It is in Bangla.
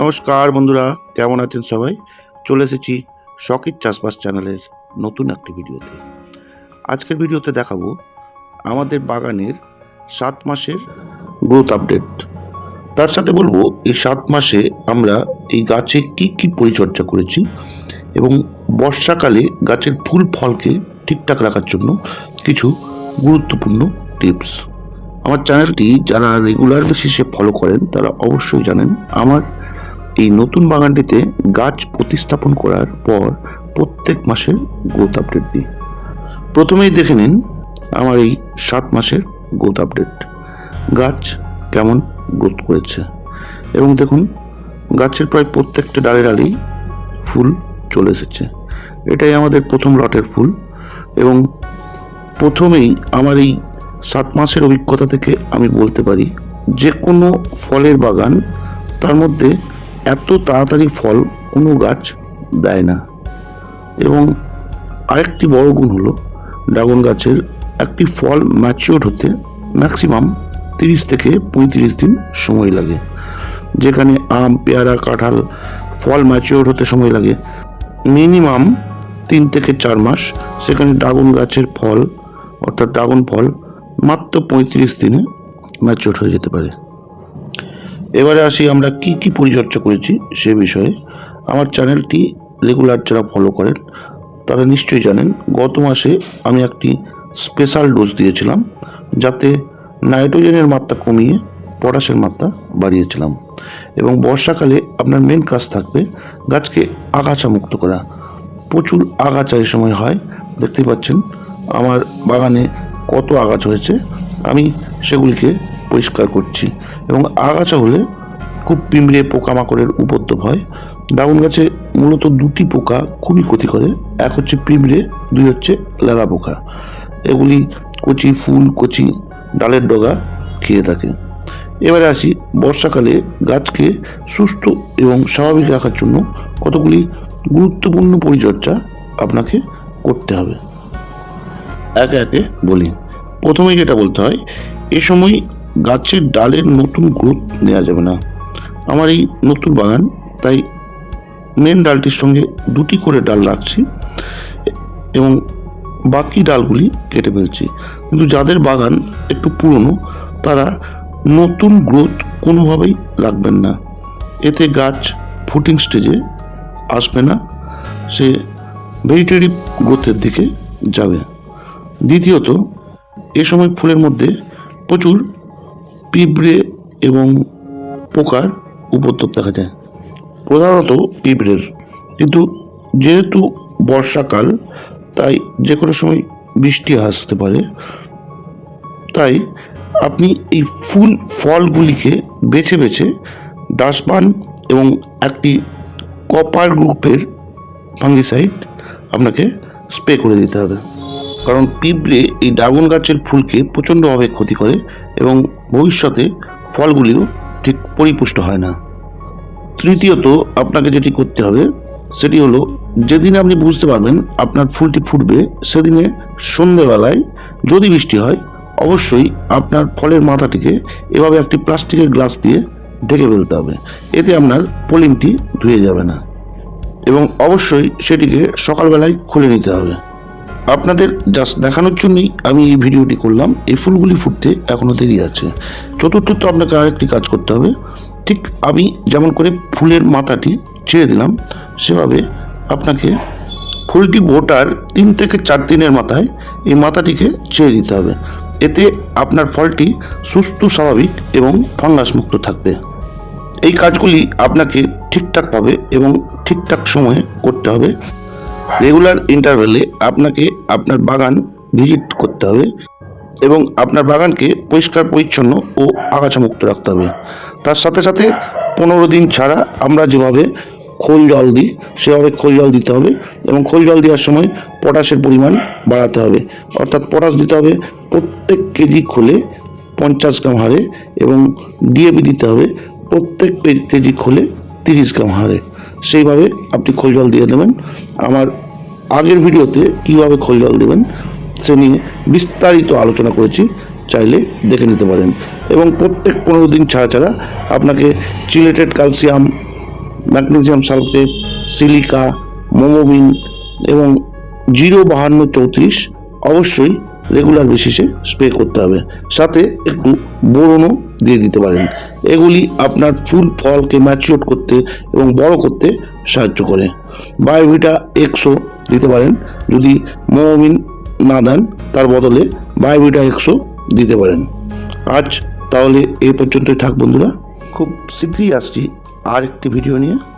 নমস্কার বন্ধুরা, কেমন আছেন সবাই? চলে এসেছি শখের চাষবাস চ্যানেলের নতুন একটি ভিডিওতে। আজকের ভিডিওতে দেখাবো আমাদের বাগানের সাত মাসের গ্রোথ আপডেট তার সাথে বলব, এই সাত মাসে আমরা এই গাছে কি কি পরিচর্যা করেছি এবং বর্ষাকালে গাছের ফুল ফলকে ঠিকঠাক রাখার জন্য কিছু গুরুত্বপূর্ণ টিপস আমার চ্যানেলটি যারা রেগুলার বেসিসে ফলো করেন, তারা অবশ্যই জানেন, আমার এই নতুন বাগানটিতে গাছ প্রতিস্থাপন করার পর প্রত্যেক মাসের গ্রোথ আপডেট দিই। প্রথমেই দেখে নিন আমার এই সাত মাসের গ্রোথ আপডেট গাছ কেমন গ্রোথ করেছে? এবং দেখুন, গাছের প্রায় প্রত্যেকটা ডালে ডালেই ফুল চলে এসেছে। এটাই আমাদের প্রথম লটের ফুল। এবং প্রথমেই আমার এই সাত মাসের অভিজ্ঞতা থেকে আমি বলতে পারি, যে কোনো ফলের বাগান তার মধ্যে এত তাড়াতাড়ি ফল কোনো গাছ দেয় না। এবং আরেকটি বড় গুণ হলো, ড্রাগন গাছের একটি ফল ম্যাচিওর হতে ম্যাক্সিমাম তিরিশ থেকে পঁয়ত্রিশ দিন সময় লাগে। যেখানে আম, পেয়ারা, কাঁঠাল ফল ম্যাচিওর হতে সময় লাগে। মিনিমাম তিন থেকে চার মাস সেখানে ড্রাগন গাছের ফল, অর্থাৎ ড্রাগন ফল মাত্র পঁয়ত্রিশ দিনে ম্যাচিওর হয়ে যেতে পারে। এবারে আসি আমরা কি কি পরিচর্যা করেছি সে বিষয়ে। আমার চ্যানেলটি রেগুলার যারা ফলো করেন, তারা নিশ্চয়ই জানেন, গত মাসে আমি একটি স্পেশাল ডোজ দিয়েছিলাম, যাতে নাইট্রোজেনের মাত্রা কমিয়ে পটাশের মাত্রা বাড়িয়েছিলাম। এবং বর্ষাকালে আপনার মেন কাজ থাকবে গাছকে আগাছা মুক্ত করা। প্রচুর আগাছা এই সময় হয় দেখতে পাচ্ছেন, আমার বাগানে কত আগাছা হয়েছে। আমি সেগুলিকে পরিষ্কার করছি। এবং আগাছা হলে খুব পিঁমড়ে পোকামাকড়ের উপদ্রব হয়। ড্রাগন গাছে মূলত দুটি পোকা খুবই ক্ষতি করে। এক হচ্ছে পিঁমড়ে দুই হচ্ছে লেদা পোকা। এগুলি কচি ফুল, কচি ডালের ডগা খেয়ে থাকে। এবারে আসি বর্ষাকালে গাছকে সুস্থ এবং স্বাভাবিক রাখার জন্য কতগুলি গুরুত্বপূর্ণ পরিচর্যা আপনাকে করতে হবে। একে একে বলি। প্রথমে যেটা বলতে হয়, এ সময় গাছের ডালের নতুন গ্রোথ নেওয়া যাবে না। আমার এই নতুন বাগান, তাই মেন ডালটির সঙ্গে দুটি করে ডাল রাখছি এবং বাকি ডালগুলি কেটে ফেলছি। কিন্তু যাদের বাগান একটু পুরনো, তারা নতুন গ্রোথ কোনোভাবেই রাখবেন না। এতে গাছ ফুটিং স্টেজে আসবে না, সে ভেজিটেটিভ গ্রোথের দিকে যাবে। দ্বিতীয়ত, এ সময় ফুলের মধ্যে প্রচুর পিঁপড়ে এবং পোকার উপদ্রব দেখা যায়। প্রধানত পিঁপড়ের। কিন্তু যেহেতু বর্ষাকাল, তাই যে কোনো সময় বৃষ্টি আসতে পারে। তাই আপনি এই ফুল ফলগুলিকে বেছে বেছে ডাস্টবান এবং একটি কপার গ্রুপের ফাঙ্গিসাইড আপনাকে স্প্রে করে দিতে হবে। কারণ পিঁপড়ে এই ড্রাগন গাছের ফুলকে প্রচণ্ডভাবে ক্ষতি করে এবং ভবিষ্যতে ফলগুলিও ঠিক পরিপুষ্ট হয় না। তৃতীয়ত আপনাকে যেটি করতে হবে, সেটি হলো যেদিন আপনি বুঝতে পারবেন আপনার ফুলটি ফুটবে, সেদিনে সন্ধেবেলায় যদি বৃষ্টি হয়, অবশ্যই আপনার ফলের মাথাটিকে এভাবে একটি প্লাস্টিকের গ্লাস দিয়ে ঢেকে ফেলতে হবে। এতে আপনার পলিনটি ধুয়ে যাবে না। এবং অবশ্যই সেটিকে সকালবেলায় খুলে নিতে হবে। আপনাদের জাস্ট দেখানোর জন্যই আমি এই ভিডিওটি করলাম। এই ফুলগুলি ফুটতে এখনও দেরি আছে। চতুর্থত আপনাকে আরেকটি কাজ করতে হবে। ঠিক আমি যেমন করে ফুলের মাথাটি ছেড়ে দিলাম, সেভাবে আপনাকে ফুলটি ভোটার তিন থেকে চার দিনের মাথায় এই মাথাটিকে ছেড়ে দিতে হবে। এতে আপনার ফলটি সুস্থ, স্বাভাবিক এবং ফাঙ্গাস মুক্ত থাকবে। এই কাজগুলি আপনাকে ঠিকঠাকভাবে এবং ঠিকঠাক সময়ে করতে হবে। রেগুলার ইন্টারভেলে আপনাকে আপনার বাগান ভিজিট করতে হবে এবং আপনার বাগানকে পরিষ্কার, পরিচ্ছন্ন ও আগাছামুক্ত রাখতে হবে। তার সাথে সাথে পনেরো দিন ছাড়া আমরা যেভাবে খোল জল দিই, সেভাবে খোল জল দিতে হবে এবং খোল জল দেওয়ার সময় পটাশের পরিমাণ বাড়াতে হবে। অর্থাৎ পটাশ দিতে হবে প্রত্যেক কেজি খোলে পঞ্চাশ গ্রাম হারে এবং ডিএপি দিতে হবে প্রত্যেক কেজি খোলে তিরিশ গ্রাম হারে। সেইভাবে আপনি খোল জল দিয়ে দেবেন। আমার আগের ভিডিওতে কীভাবে খোল জল দেবেন সে নিয়ে বিস্তারিত আলোচনা করেছি, চাইলে দেখে নিতে পারেন। এবং প্রত্যেক পনেরো দিন ছাড়া ছাড়া আপনাকে chelated calcium, magnesium sulphate, silica, মোমোবিন এবং জিরো বাহান্ন চৌত্রিশ অবশ্যই রেগুলার বেসিসে স্প্রে করতে হবে। সাথে একটু বোরনও দিয়ে দিতে পারেন। এগুলি আপনার ফুল ফলকে ম্যাচিওর করতে এবং বড় করতে সাহায্য করে। বায়োভিটা এক্সো দিতে পারেন। যদি মোমোবিন না দেন, তার বদলে বায়োভিটা এক্সো দিতে পারেন। আজ তাহলে এই পর্যন্তই থাক বন্ধুরা। খুব শীঘ্রই আসছি আর একটি ভিডিও নিয়ে।